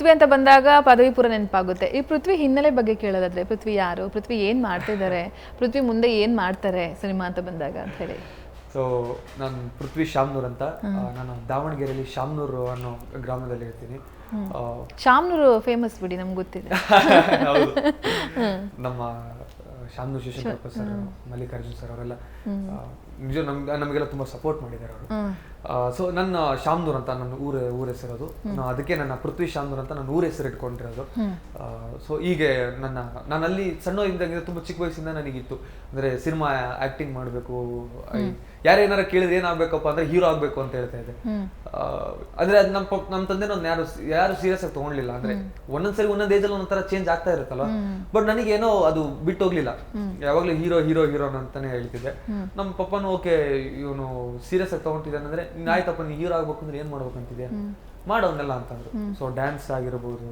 ಪೃಥ್ವಿ ಅಂತ ಬಂದಾಗ ಪದವಿ ಪೂರ್ವ ನೆನಪಾಗುತ್ತೆ. ಈ ಪೃಥ್ವಿ ಹಿನ್ನೆಲೆ ಬಗ್ಗೆ ಕೇಳೋದಾದ್ರೆ ಪೃಥ್ವಿ ಯಾರು? ಪೃಥ್ವಿ ಏನ್ ಮಾಡ್ತಿದ್ದಾರೆ? ಪೃಥ್ವಿ ಮುಂದೆ ಏನ್ ಮಾಡ್ತಾರೆ ಸಿನಿಮಾ ಅಂತ ಬಂದಾಗ ಅಂತ ಹೇಳಿ. ಸೊ ನಾನು ಪೃಥ್ವಿ ಶಾಮ್ನೂರ್ ಅಂತ. ನಾನು ದಾವಣಗೆರೆಯಲ್ಲಿ ಶಾಮ್ನೂರ್ ಅನ್ನೋ ಗ್ರಾಮದಲ್ಲಿ ಇರ್ತೀನಿ. ಶಾಮ್ನೂರ್ ಫೇಮಸ್ ಬಿಡಿ ನಮ್ಗೆ ಗೊತ್ತಿದೆ. ನಮ್ಮ ಆ, ಶಾಮ್ನೂರ್ ಶಿವಶಂಕರಪ್ಪ ಸರ್ ಮಲ್ಲಿಕಾರ್ಜುನ್ ಸರ್ ಅವರೆಲ್ಲ ನಿಜ ನಮ್ಗೆ ನಮಗೆಲ್ಲ ತುಂಬಾ ಸಪೋರ್ಟ್ ಮಾಡಿದ್ದಾರೆ ಅವರು. ಸೊ ನನ್ನ ಶಾಮ್ನೂರ್ ಅಂತ ನನ್ನ ಊರ ಊರ ಹೆಸರದು. ಅದಕ್ಕೆ ನನ್ನ ಪೃಥ್ವಿ ಶಾಮ್ದೂರ್ ಅಂತ ನನ್ನ ಊರ ಹೆಸರು ಇಟ್ಕೊಂಡಿರೋದು. ಸೊ ಹೀಗೆ ನನ್ನ ನಾನು ಅಲ್ಲಿ ಇದ್ದಂಗೆ ತುಂಬಾ ಚಿಕ್ಕ ವಯಸ್ಸಿಂದ ನನಗಿತ್ತು. ಅಂದ್ರೆ ಸಿನಿಮಾ ಆಕ್ಟಿಂಗ್ ಮಾಡಬೇಕು ಯಾರೇನಾರ ಕೇಳಿದ್ರೆ ಏನಾಗಬೇಕಪ್ಪ ಅಂದ್ರೆ ಹೀರೋ ಆಗ್ಬೇಕು ಅಂತ ಹೇಳ್ತಾ ಇದ್ದೆ. ಅಂದ್ರೆ ಅದ್ ನಮ್ಮ ನಮ್ಮ ತಂದೆ ಯಾರು ಯಾರು ಸೀರಿಯಸ್ ಆಗಿ ತಗೊಂಡಿಲ್ಲ ಅಂದ್ರೆ ಒಂದೊಂದ್ಸರಿ ಒಂದೊಂದ್ ಏಜಲ್ಲಿ ಅಲ್ಲಿ ತರ ಚೇಂಜ್ ಆಗ್ತಾ ಇರುತ್ತಲ್ಲ ಬಟ್ ನನಗೇನೋ ಅದು ಬಿಟ್ಟು ಹೋಗ್ಲಿಲ್ಲ ಯಾವಾಗ್ಲೂ ಹೀರೋ ಹೀರೋ ಹೀರೋನ್ ಅಂತಾನೆ ಹೇಳ್ತಿದ್ದೆ. ನಮ್ಮ ಪಪ್ಪನು ಓಕೆ ಇವನು ಸೀರಿಯಸ್ ಆಗಿ ತಗೊಂಡಿದ್ದಾನೆ ಅಂದ್ರೆ ನೀನ್ ಆಯ್ತಪ್ಪ ನೀನ್ ಹೀರೋ ಆಗ್ಬೇಕು ಅಂದ್ರೆ ಏನ್ ಮಾಡ್ಬೇಕಂತಿದ್ಯಾ ಮಾಡೋನ್ನೆಲ್ಲ ಅಂತಂದ್ರು. ಸೊ ಡ್ಯಾನ್ಸ್ ಆಗಿರ್ಬೋದು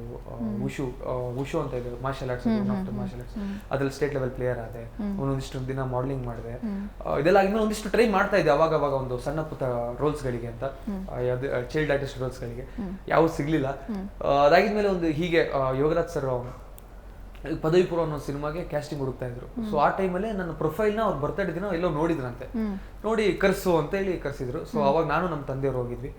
ಉಷು ಉಶು ಅಂತ ಇದೆ ಮಾರ್ಷಲ್ ಆರ್ಟ್ಸ್ ಮಾರ್ಷಲ್ ಆರ್ಟ್ಸ್ ಅದ್ರಲ್ಲಿ ಸ್ಟೇಟ್ ಲೆವೆಲ್ ಪ್ಲೇಯರ್ ಆದೆ. ಒಂದೊಂದಿಷ್ಟು ದಿನ ಮಾಡಲಿಂಗ್ ಮಾಡಿದೆ. ಇದೆಲ್ಲ ಆಗಿದ್ಮೇಲೆ ಒಂದಿಷ್ಟು ಟ್ರೈ ಮಾಡ್ತಾ ಇದ್ದೆ ಅವಾಗ ಅವಾಗ ಒಂದು ಸಣ್ಣ ಪುಟ್ಟ ರೋಲ್ಸ್ ಗಳಿಗೆ ಅಂತ. ಚೈಲ್ಡ್ ಆರ್ಟಿಸ್ಟ್ ರೋಲ್ಸ್ ಗಳಿಗೆ. ಯಾವ ಸಿಗ್ಲಿಲ್ಲ. ಅದಾಗಿದ್ಮೇಲೆ ಒಂದು ಹೀಗೆ ಯೋಗರಾಜ್ ಸರ್ ಪದವಿ ಪೂರ್ವ ಅನ್ನೋ ಸಿನಿಮಾಗೆ ಕ್ಯಾಸ್ಟಿಂಗ್ ಹುಡುಕ್ತಾ ಇದ್ರು ಸೊ ಆ ಟೈಮಲ್ಲೇ ನನ್ನ ಪ್ರೊಫೈಲ್ನ ಅವ್ರು ಬರ್ತಾ ದಿನ ಎಲ್ಲೋ ನೋಡಿದ್ರಂತೆ. ನೋಡಿ ಕರ್ಸು ಅಂತ ಹೇಳಿ ಕರ್ಸಿದ್ರು. ಸೊ ಅವಾಗ ನಾನು ನಮ್ಮ ತಂದೆಯವ್ರು ಹೋಗಿದ್ವಿ.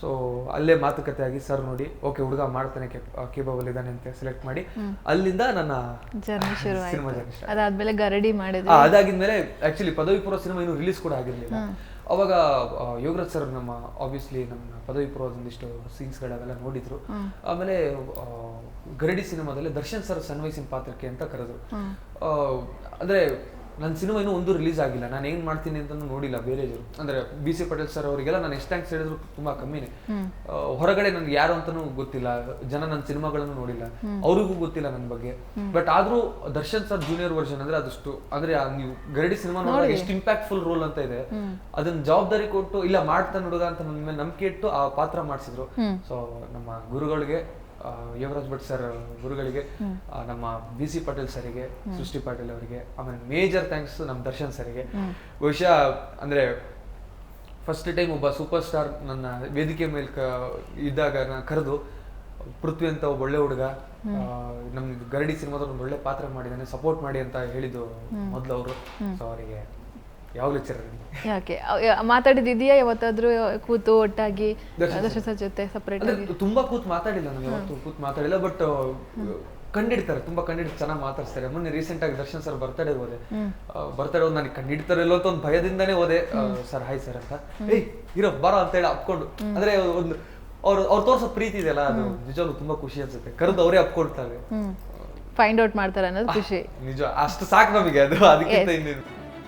ಸೊ ಅಲ್ಲೇ ಮಾತುಕತೆ ಆಗಿ ಸರ್ ನೋಡಿ ಓಕೆ ಹುಡುಗ ಮಾಡ್ತಾನೆ ಕೇಬಲ್ ಇದ್ದಾನೆ ಅಂತ ಸೆಲೆಕ್ಟ್ ಮಾಡಿ. ಅಲ್ಲಿಂದ ನನ್ನ ಸಿನಿಮಾ ಅದಾದ್ಮೇಲೆ ಗರಡಿ ಮಾಡಿದ್ರು. ಅದಾಗಿದ್ಮೇಲೆ ಆಕ್ಚುಲಿ ಪದವಿ ಪೂರ್ವ ಸಿನಿಮಾ ಇನ್ನು ರಿಲೀಸ್ ಕೂಡ ಆಗಿರ್ಲಿಲ್ಲ. ಅವಾಗ ಯೋಗರಾಜ್ ಸರ್ ನಮ್ಮ ಆಬ್ವಿಯಸ್ಲಿ ನಮ್ಮ ಪದವಿ ಪೂರ್ವದ ಒಂದಿಷ್ಟು ಸೀನ್ಸ್ ಗಳವೆಲ್ಲ ನೋಡಿದ್ರು. ಆಮೇಲೆ ಗರಡಿ ಸಿನಿಮಾದಲ್ಲಿ ದರ್ಶನ್ ಸರ್ ಸನ್ವಯಿಸಿನ ಪಾತ್ರಕ್ಕೆ ಅಂತ ಕರೆದ್ರು. ಅಂದ್ರೆ ನನ್ನ ಸಿನಿಮಾ ಇನ್ನೂ ಒಂದು ರಿಲೀಸ್ ಆಗಿಲ್ಲ. ನಾನು ಏನ್ ಮಾಡ್ತೀನಿ ಅಂತ ನೋಡಿಲ್ಲ ಬೇರೆ ಅಂದ್ರೆ ಬಿ ಸಿ ಪಟೇಲ್ ಸರ್ ಅವರಿಗೆಲ್ಲ ನಾನು ಎಷ್ಟು ಥ್ಯಾಂಕ್ಸ್ ಹೇಳಿದ್ರು ತುಂಬಾ ಕಮ್ಮಿನೇ. ಹೊರಗಡೆ ನನ್ಗೆ ಯಾರು ಅಂತಾನೂ ಗೊತ್ತಿಲ್ಲ. ಜನ ನನ್ನ ಸಿನಿಮಾಗಳನ್ನು ನೋಡಿಲ್ಲ. ಅವ್ರಿಗೂ ಗೊತ್ತಿಲ್ಲ ನನ್ನ ಬಗ್ಗೆ. ಬಟ್ ಆದ್ರೂ ದರ್ಶನ್ ಸರ್ ಜೂನಿಯರ್ ವರ್ಷನ್ ಅಂದ್ರೆ ಅದಷ್ಟು ಅಂದ್ರೆ ಆ ನೀವು ಗರಡಿ ಸಿನಿಮಾ ನೋಡಿದಾಗ ಎಷ್ಟು ಇಂಪ್ಯಾಕ್ಟ್ಫುಲ್ ರೋಲ್ ಅಂತ ಇದೆ. ಅದನ್ನ ಜವಾಬ್ದಾರಿ ಕೊಟ್ಟು ಇಲ್ಲ ಮಾಡ್ತಾ ಹುಡುಗ ಅಂತ ನನ್ನ ಮೇಲೆ ನಂಬಿಕೆ ಇಟ್ಟು ಆ ಪಾತ್ರ ಮಾಡಿಸಿದ್ರು. ಸೊ ನಮ್ಮ ಗುರುಗಳಿಗೆ ಆ, ಯೋಗರಾಜ್ ಭಟ್ ಸರ್ ಗುರುಗಳಿಗೆ ನಮ್ಮ ಬಿ ಸಿ ಪಾಟೀಲ್ ಸರಿಗೆ ಸೃಷ್ಟಿ ಪಾಟೀಲ್ ಅವರಿಗೆ ಆಮೇಲೆ ಮೇಜರ್ ಥ್ಯಾಂಕ್ಸ್ ನಮ್ಮ ದರ್ಶನ್ ಸರಿಗೆ. ಬಹುಶಃ ಅಂದ್ರೆ ಫಸ್ಟ್ ಟೈಮ್ ಒಬ್ಬ ಸೂಪರ್ ಸ್ಟಾರ್ ನನ್ನ ವೇದಿಕೆ ಮೇಲೆ ಕ ಇದ್ದಾಗ ನಾನು ಕರೆದು ಪೃಥ್ವಿ ಅಂತ ಒಬ್ಬ ಒಳ್ಳೆ ಹುಡುಗ ನಮ್ ಗರಡಿ ಸಿನಿಮಾದ ಒಂದು ಒಳ್ಳೆ ಪಾತ್ರ ಮಾಡಿದ್ದಾನೆ ಸಪೋರ್ಟ್ ಮಾಡಿ ಅಂತ ಹೇಳಿದ್ದು ಮೊದಲು ಅವರು. ಸೊ ಅವರಿಗೆ ಯಾವಾಗಲೂ ಚಿರಋಣಿ ಯಾಕೆ? ಅವ್- ಯಾ- ಮಾತಾಡಿದ್ಯಾ ಯಾವತ್ತಾದ್ರೂ ಕೂತು ಒಟ್ಟಾಗಿ ದರ್ಶನ್ ಸರ್. ಜೊತೆ ಸಪರೇಟ್ ತುಂಬಾ ಕೂತ್ ಮಾತಾಡಿಲ್ಲ ನಾನು ಯಾವತ್ತು ಕೂತ್ ಮಾತಾಡಿಲ್ಲ ಬಟ್ ಕಂಡಿಡ್ತಾರೆ ತುಂಬಾ ಕಂಡಿಡ್ ಚೆನ್ನಾಗಿ ಮಾತಾಡ್ತಾರೆ ಮೊನ್ನೆ ರೀಸೆಂಟ್ ಆಗಿ ದರ್ಶನ್ ಸರ್ ಬರ್ತಡೇ ಹೋದೆ. ಬರ್ತಡೇ ಹೋದ್ ನನಗೆ ಕಂಡಿಡ್ತಾರೆ ಇಲ್ಲೋ ಅಂತ ಒಂದು ಭಯದಿಂದಾನೇ ಹೋದೆ. ಸರ್ ಹಾಯ್ ಸರ್ ಅಂತ. ಏಯ್ ಇರೋ ಬರೋ ಅಂತ ಹೇಳಿ ಅಪ್ಕೊಂಡು. ಅಂದ್ರೆ ಒಂದು ಅವ್ರು ಅವ್ರು ತೋರ್ಸೋ ಪ್ರೀತಿ ಇದೆಯಲ್ಲ ಅದು ನಿಜವಾಗ್ಲೂ ತುಂಬಾ ಖುಷಿ ಅನ್ಸುತ್ತೆ. ಕರೆದು ಅವರೇ ಅಪ್ಕೊಳ್ತಾರೆ. ಫೈಂಡ್ ಔಟ್ ಮಾಡ್ತಾರೆ ಅನ್ನೋದು ಖುಷಿ. ನಿಜ. ಅಷ್ಟು ಸಾಕು ನಮಗೆ ಅದು. ಅದಕ್ಕಿಂತ ಇನ್ನೇನು.